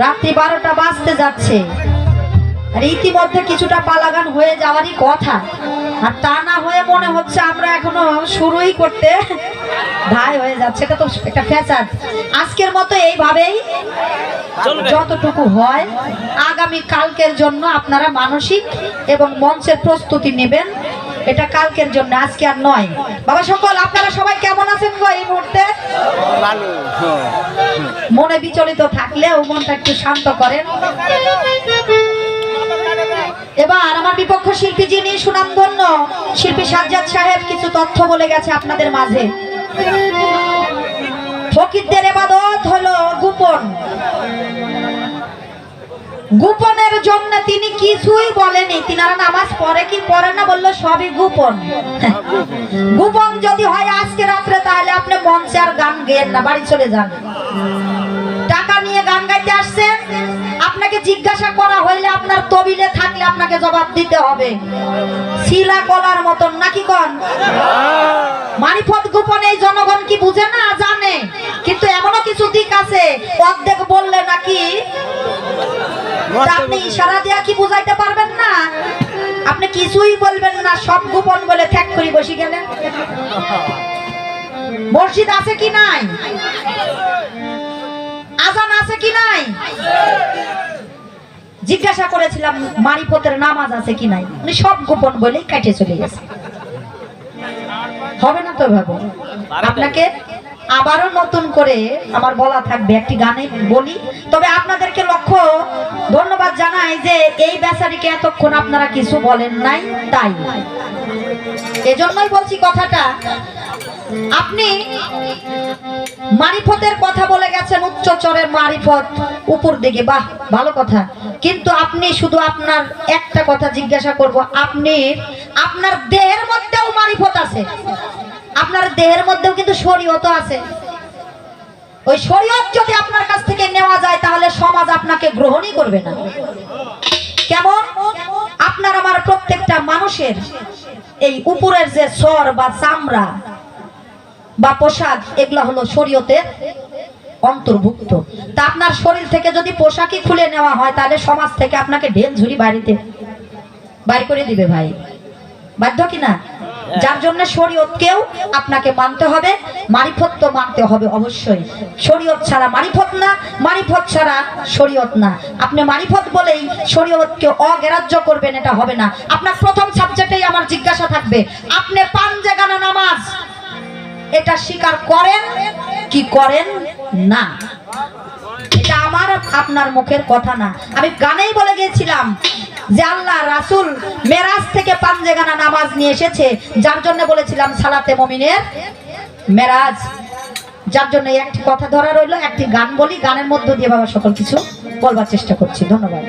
রাত্রি বারোটা বাজতে যাচ্ছে। আর ইতিমধ্যে কিছুটা পালাগান হয়ে যাওয়ারই কথা। আর তা না হয়ে মনে হচ্ছে আমরা এখনও শুরুই করতে ধাই হয়ে যাচ্ছে। এটা তো একটা ফ্যাচার আজকের মতো এইভাবেই যতটুকু হয় আগামী কালকের জন্য আপনারা মানসিক এবং মঞ্চের প্রস্তুতি নেবেন। এটা কালকের জন্য আজকে আর নয়। বাবা সকল আপনারা সবাই কেমন আছেন গো এই মুহূর্তে? মনে বিচলিত থাকলেও মনটা একটু শান্ত করেন। এবার আমার বিপক্ষ শিল্পী যিনি সুনামধন্য শিল্পী সাজ্জাদ সাহেব কিছু তথ্য বলে গেছে আপনাদের মাঝে। ফকিরদের এবাদত হলো গোপন। গোপনের জন্য তিনি কিছুই বলেনি। তিনারা নামাজ পড়ে কি পড়ে না বলল সবই গোপন। গোপন যদি হয় আজকে রাত্রে, তাহলে আপনি মঞ্চে আর গান গেয়েন না, বাড়ি চলে যান। টাকা নিয়ে গান গাইতে আসছেন? আপনাকে জিজ্ঞাসা করা হইলে আপনার তবিলে থাকলে আপনাকে জবাব দিতে হবে। শিলা কলার মতন, নাকি কন? মারিফত গোপনে এই জনগণ কি বুঝে না? জানে। কিন্তু এমনও কিছু দিক আছে। অর্ধেক বললে নাকি আপনি ইশারা দিয়া কি বুঝাইতে পারবেন না? আপনি কিছুই বলবেন না সব গোপন বলে ত্যাগ করে বসে গেলেন। মসজিদ আছে কি নাই? আজান আছে কি নাই? জিজ্ঞাসা করেছিলাম মারিফতের নামাজ আছে কি নাই? উনি সব গোপন বলেই কাটে চলে গেছে। হবে না তো ভাবো আপনাকে আবারও নতুন করে আমার বলা থাকবে একটি গানে বলি। তবে আপনাদেরকে লক্ষ্য, ধন্যবাদ জানাই যে এই বেচারিকে এতক্ষণ আপনারা কিছু বলেন নাই, তাই এজন্যই বলছি কথাটা, আপনি মারিফতের কথা বলে গেছেন, উচ্চ চরের মারিফত উপর দিকে। বাহ, ভালো কথা। কিন্তু আপনি শুধু আপনার একটা কথা জিজ্ঞাসা করব, আপনি, আপনার দেহের মধ্যেও মারিফত আছে। আপনার দেহের মধ্যেও কিন্তু শরীয়ত আছে। ওই শরীয়ত যদি আপনার কাছ থেকে নেওয়া যায়, তাহলে সমাজ আপনাকে গ্রহণই করবে না। কেমন? আপনার আমার প্রত্যেকটা মানুষের এই উপরের যে স্বর বা চামড়া বা পোশাক, এগুলা হলো শরীয়তের অন্তর্ভুক্ত। তা আপনার শরীর থেকে যদি পোশাকই খুলে নেওয়া হয়, তাহলে সমাজ থেকে আপনাকে ঢেল ঝুড়ি বাড়িতে বাইর করে দিবে ভাই। বাধ্য কি না যার জন্য শরীয়তকেও আপনাকে মানতে হবে, মারিফত তো মানতে হবে অবশ্যই। শরীয়ত ছাড়া মারিফত না, মারিফত ছাড়া শরীয়ত না। আপনি মারিফত বলেই শরীয়তকে অগ্রাহ্য করবেন, এটা হবে না। আপনার প্রথম সাবজেক্টেই আমার জিজ্ঞাসা থাকবে, আপনি পান জাগানা নামাজ? এটা স্বীকার করেন কি করেন না? এটা আমার আপনার মুখের কথা না। আমি গানেই বলে গিয়েছিলাম যে আল্লাহ রাসুল মেরাজ থেকে পাঞ্জেগানা নামাজ নিয়ে এসেছে, যার জন্য বলেছিলাম সালাতে মমিনের মেরাজ। যার জন্য একটি কথা ধরা রইল, একটি গান বলি, গানের মধ্য দিয়ে বাবা সকল কিছু বলবার চেষ্টা করছি। ধন্যবাদ।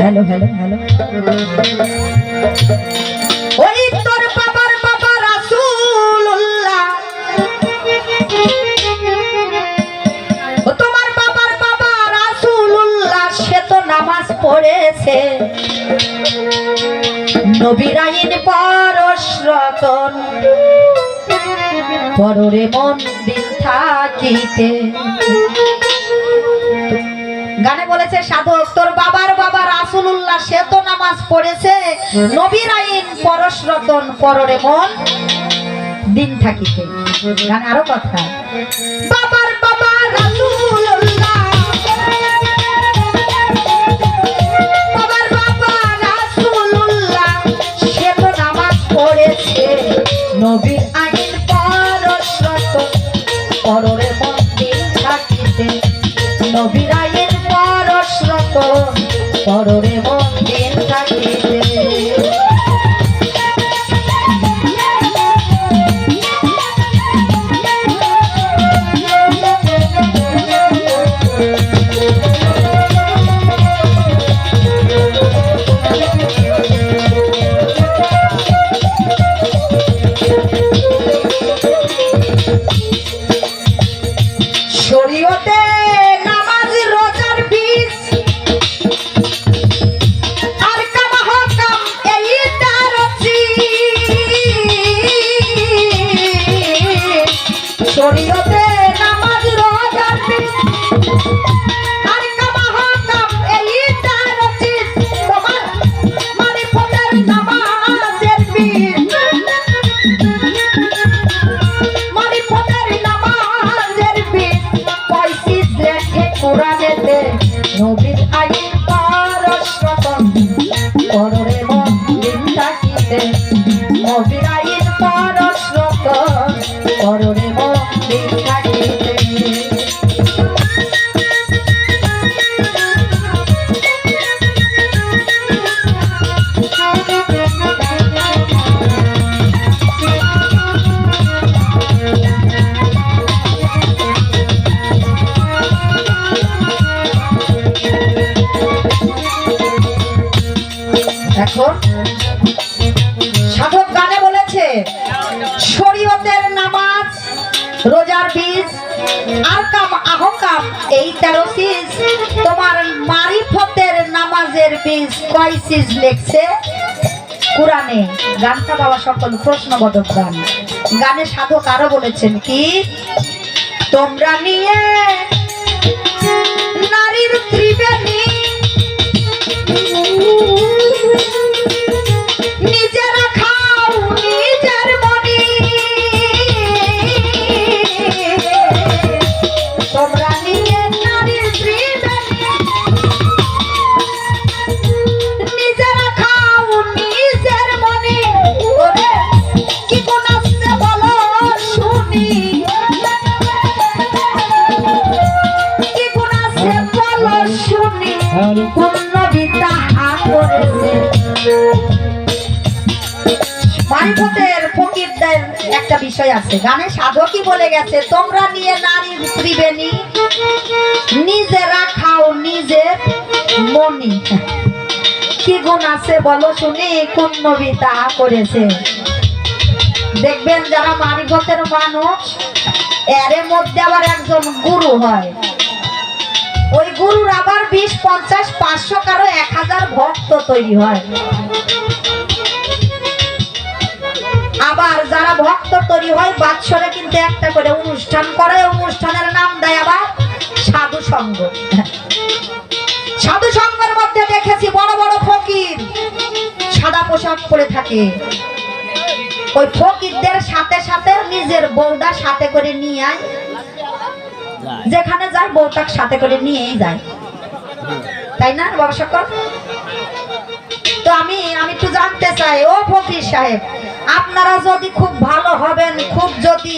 Hello hello hello. পড়েছে নবীর আইন পরশ রতন, পররে মন দিন থাকিতে। গানে বলেছে, সাধক, তোর বাবার বাবা রাসুলুল্লাহ, সে তো নামাজ পড়েছে। নবীর আইন পরশ রতন, পররে মন দিন থাকিতে। গানে আরও কথা। বাবার বাবা রাসূলুল্লাহ নবীর আইন পরশ রতন পররে মন্দির থাকিতে নবীর আইন পরশ রতন পররে রোজার বীজ আর কাম আহকাম, এই তেরো সিজ তোমার মারিফতের নামাজের বীজ কয় সিজ লেখছে কোরআনে। গানটা বাবা সকল প্রশ্নবোধক গান। গানে সাধক আরও বলেছেন কি? তোমরা নিয়ে নারীর ত্রিবেণী বিষয় আছে। গানে সাধকই বলে গেছে, তোমরা নিয়ে নারীর ত্রিবেণী নিজেরা খাও নিজের মনি কি গুণ আছে বলো শুনি, কোন নবী তাহা করেছে? দেখবেন যারা মারিফতের মানুষ, এর মধ্যে আবার একজন গুরু হয়। ওই গুরুর আবার বিশ, পঞ্চাশ, পাঁচশো কারও এক হাজার ভক্ত তৈরি হয়। আবার যারা ভক্ত তৈরি হয়, বাৎসরে কিন্তু একটা করে অনুষ্ঠান করে। অনুষ্ঠানের নাম দেয় আবার সাধু সঙ্গ। সাধু সঙ্গের মধ্যে দেখেছি বড় বড় ফকির সাদা পোশাক পরে থাকে। ওই ফকিরদের সাথে সাথে নিজের বউটা সাথে করে নিয়ে আয়। যেখানে যায়, বউটাক সাথে করে নিয়েই যায়। তাই না, বাবা তো আমি আমি একটু জানতে চাই, ও ফকির সাহেব আপনারা যদি খুব ভালো হবেন খুব যদি